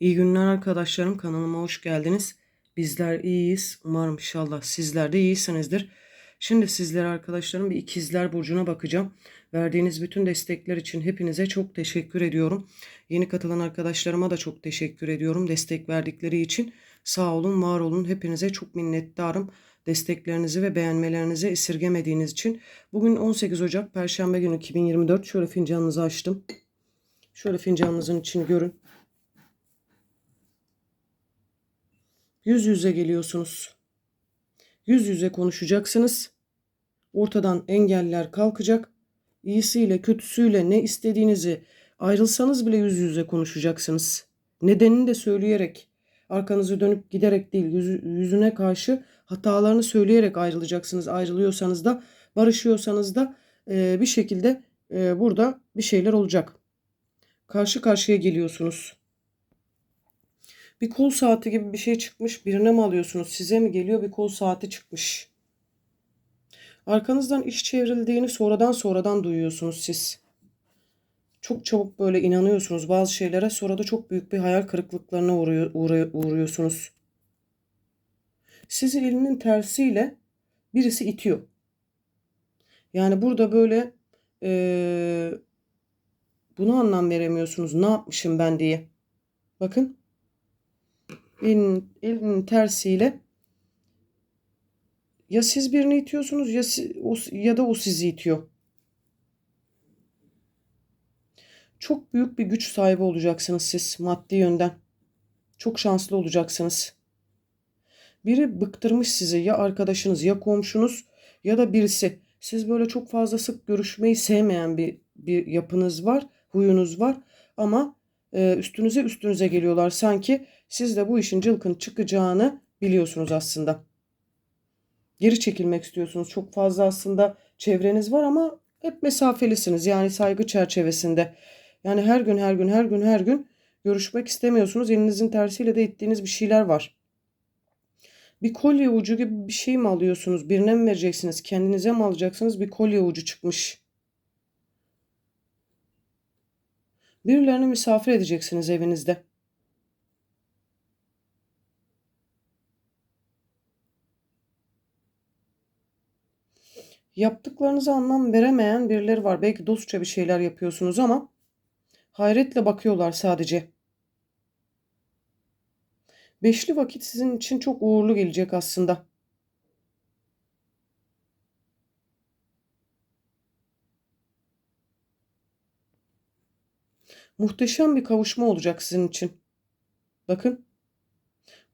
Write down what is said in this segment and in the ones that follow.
İyi günler arkadaşlarım. Kanalıma hoş geldiniz. Bizler iyiyiz. Umarım inşallah sizler de iyisinizdir. Şimdi sizlere arkadaşlarım bir ikizler burcuna bakacağım. Verdiğiniz bütün destekler için hepinize çok teşekkür ediyorum. Yeni katılan arkadaşlarıma da çok teşekkür ediyorum. Destek verdikleri için sağ olun, var olun. Hepinize çok minnettarım. Desteklerinizi ve beğenmelerinizi esirgemediğiniz için. Bugün 18 Ocak Perşembe günü 2024. Şöyle fincanınızı açtım. Şöyle fincanınızın içini görün. Yüz yüze geliyorsunuz. Yüz yüze konuşacaksınız. Ortadan engeller kalkacak. İyisiyle kötüsüyle ne istediğinizi ayrılsanız bile yüz yüze konuşacaksınız. Nedenini de söyleyerek, arkanızı dönüp giderek değil, yüzü, yüzüne karşı hatalarını söyleyerek ayrılacaksınız. Ayrılıyorsanız da, barışıyorsanız da bir şekilde burada bir şeyler olacak. Karşı karşıya geliyorsunuz. Bir kol saati gibi bir şey çıkmış. Birine mi alıyorsunuz? Size mi geliyor? Bir kol saati çıkmış. Arkanızdan iş çevrildiğini sonradan sonradan duyuyorsunuz siz. Çok çabuk böyle inanıyorsunuz bazı şeylere. Sonra da çok büyük bir hayal kırıklıklarına uğruyor, uğruyorsunuz. Sizi elinin tersiyle birisi itiyor. Yani burada böyle eee bunu anlam veremiyorsunuz. Ne yapmışım ben diye. Bakın elinin, elinin tersiyle ya siz birini itiyorsunuz ya, si- o, ya da o sizi itiyor. Çok büyük bir güç sahibi olacaksınız siz maddi yönden. Çok şanslı olacaksınız. Biri bıktırmış sizi ya arkadaşınız ya komşunuz ya da birisi. Siz böyle çok fazla sık görüşmeyi sevmeyen bir, bir yapınız var, huyunuz var ama e, üstünüze üstünüze geliyorlar. Sanki siz de bu işin cılkın çıkacağını biliyorsunuz aslında. Geri çekilmek istiyorsunuz. Çok fazla aslında çevreniz var ama hep mesafelisiniz. Yani saygı çerçevesinde. Yani her gün her gün her gün her gün görüşmek istemiyorsunuz. Elinizin tersiyle de ittiğiniz bir şeyler var. Bir kolye ucu gibi bir şey mi alıyorsunuz? Birine mi vereceksiniz? Kendinize mi alacaksınız? Bir kolye ucu çıkmış. Birilerini misafir edeceksiniz evinizde. Yaptıklarınıza anlam veremeyen birileri var. Belki dostça bir şeyler yapıyorsunuz ama hayretle bakıyorlar sadece. Beşli vakit sizin için çok uğurlu gelecek aslında. Muhteşem bir kavuşma olacak sizin için. Bakın,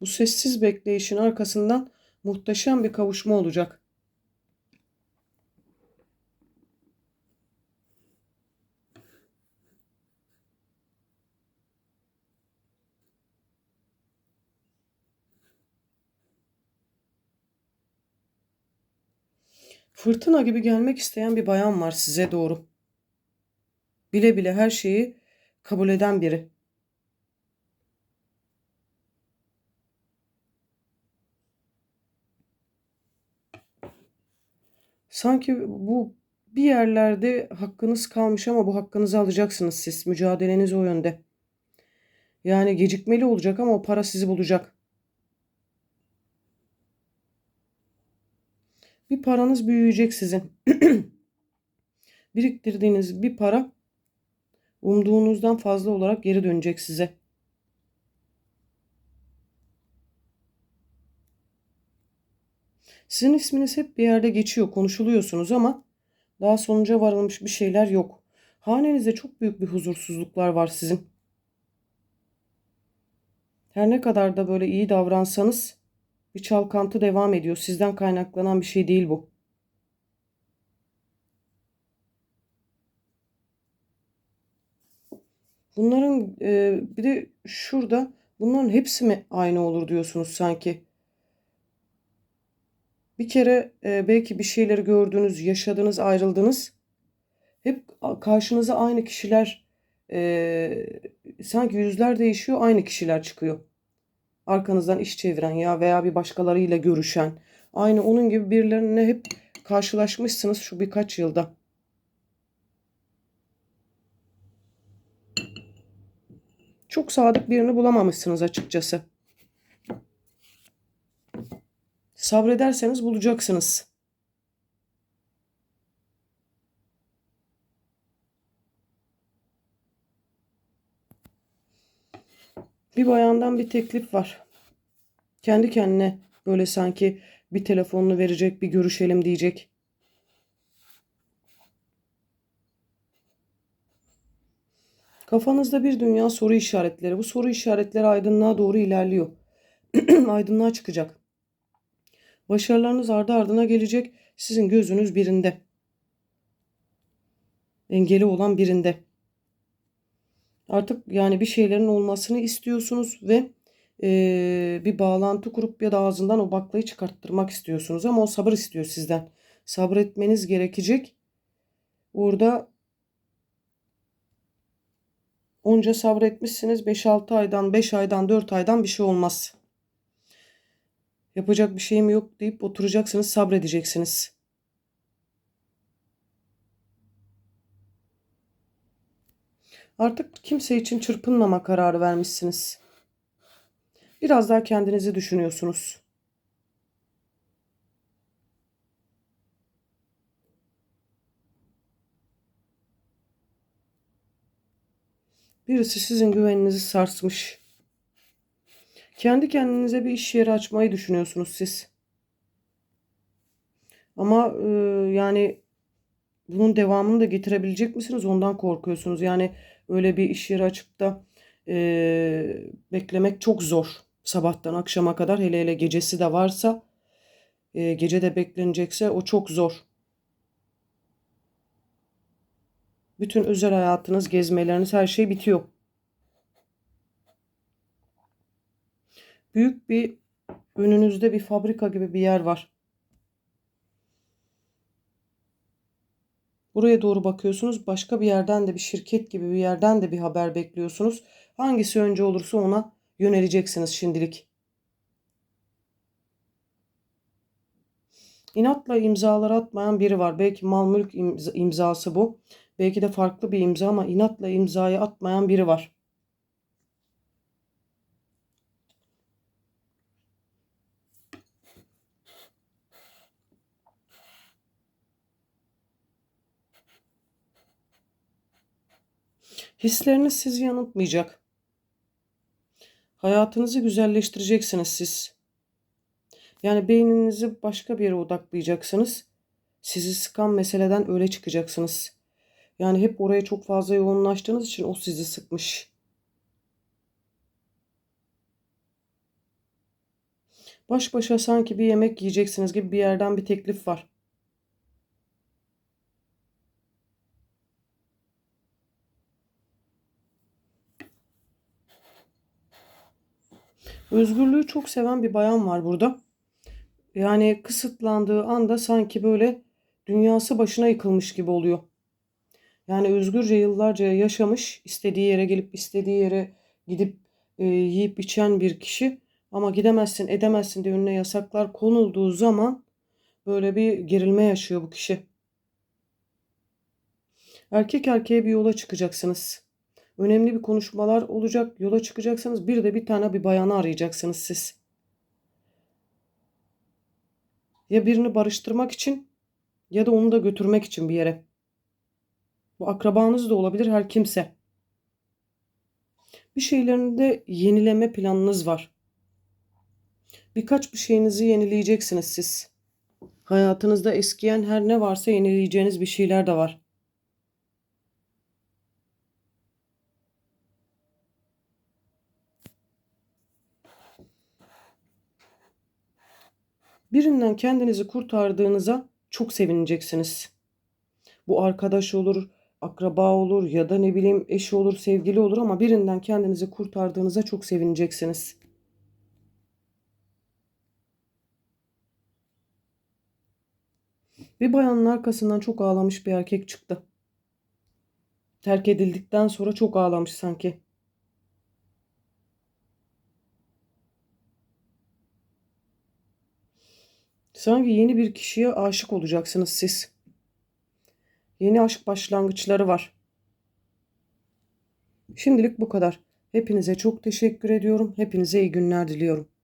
bu sessiz bekleyişin arkasından muhteşem bir kavuşma olacak. Fırtına gibi gelmek isteyen bir bayan var size doğru. Bile bile her şeyi kabul eden biri. Sanki bu bir yerlerde hakkınız kalmış ama bu hakkınızı alacaksınız siz. Mücadeleniz o yönde. Yani gecikmeli olacak ama o para sizi bulacak. Bir paranız büyüyecek sizin. Biriktirdiğiniz bir para umduğunuzdan fazla olarak geri dönecek size. Sizin isminiz hep bir yerde geçiyor, konuşuluyorsunuz ama daha sonuca varılmış bir şeyler yok. Hanenizde çok büyük bir huzursuzluklar var sizin. Her ne kadar da böyle iyi davransanız bir çalkantı devam ediyor. Sizden kaynaklanan bir şey değil bu. Bunların e, bir de şurada bunların hepsi mi aynı olur diyorsunuz sanki. Bir kere e, belki bir şeyleri gördünüz, yaşadınız, ayrıldınız. Hep karşınıza aynı kişiler e, sanki yüzler değişiyor, aynı kişiler çıkıyor. Arkanızdan iş çeviren ya veya bir başkalarıyla görüşen. Aynı onun gibi birilerine hep karşılaşmışsınız şu birkaç yılda. Çok sadık birini bulamamışsınız açıkçası. Sabrederseniz bulacaksınız. Bir bayandan bir teklif var. Kendi kendine böyle sanki bir telefonunu verecek, bir görüşelim diyecek. Kafanızda bir dünya soru işaretleri. Bu soru işaretleri aydınlığa doğru ilerliyor. aydınlığa çıkacak. Başarılarınız ardı ardına gelecek. Sizin gözünüz birinde. Engeli olan birinde. Artık yani bir şeylerin olmasını istiyorsunuz ve e, bir bağlantı kurup ya da ağzından o baklayı çıkarttırmak istiyorsunuz. Ama o sabır istiyor sizden. Sabretmeniz gerekecek. Orada onca sabretmişsiniz. 5-6 aydan, 5 aydan, 4 aydan bir şey olmaz. Yapacak bir şeyim yok deyip oturacaksınız, sabredeceksiniz. Artık kimse için çırpınmama kararı vermişsiniz. Biraz daha kendinizi düşünüyorsunuz. Birisi sizin güveninizi sarsmış. Kendi kendinize bir iş yeri açmayı düşünüyorsunuz siz. Ama e, yani bunun devamını da getirebilecek misiniz? Ondan korkuyorsunuz. Yani öyle bir iş yeri açıp da e, beklemek çok zor. Sabahtan akşama kadar hele hele gecesi de varsa e, gece de beklenecekse o çok zor. Bütün özel hayatınız, gezmeleriniz her şey bitiyor. Büyük bir önünüzde bir fabrika gibi bir yer var. Buraya doğru bakıyorsunuz. Başka bir yerden de bir şirket gibi bir yerden de bir haber bekliyorsunuz. Hangisi önce olursa ona yöneleceksiniz şimdilik. İnatla imzalar atmayan biri var. Belki mal mülk imzası bu. Belki de farklı bir imza ama inatla imzayı atmayan biri var. Hisleriniz sizi yanıltmayacak. Hayatınızı güzelleştireceksiniz siz. Yani beyninizi başka bir yere odaklayacaksınız. Sizi sıkan meseleden öyle çıkacaksınız. Yani hep oraya çok fazla yoğunlaştığınız için o sizi sıkmış. Baş başa sanki bir yemek yiyeceksiniz gibi bir yerden bir teklif var. Özgürlüğü çok seven bir bayan var burada. Yani kısıtlandığı anda sanki böyle dünyası başına yıkılmış gibi oluyor. Yani özgürce yıllarca yaşamış, istediği yere gelip istediği yere gidip e, yiyip içen bir kişi ama gidemezsin, edemezsin diye önüne yasaklar konulduğu zaman böyle bir gerilme yaşıyor bu kişi. Erkek erkeğe bir yola çıkacaksınız. Önemli bir konuşmalar olacak. Yola çıkacaksınız. Bir de bir tane bir bayanı arayacaksınız siz. Ya birini barıştırmak için ya da onu da götürmek için bir yere. Bu akrabanız da olabilir her kimse. Bir şeylerinde yenileme planınız var. Birkaç bir şeyinizi yenileyeceksiniz siz. Hayatınızda eskiyen her ne varsa yenileyeceğiniz bir şeyler de var. Birinden kendinizi kurtardığınıza çok sevineceksiniz. Bu arkadaş olur, akraba olur ya da ne bileyim eşi olur, sevgili olur ama birinden kendinizi kurtardığınıza çok sevineceksiniz. Bir bayanın arkasından çok ağlamış bir erkek çıktı. Terk edildikten sonra çok ağlamış sanki. Sanki yeni bir kişiye aşık olacaksınız siz. Yeni aşk başlangıçları var. Şimdilik bu kadar. Hepinize çok teşekkür ediyorum. Hepinize iyi günler diliyorum.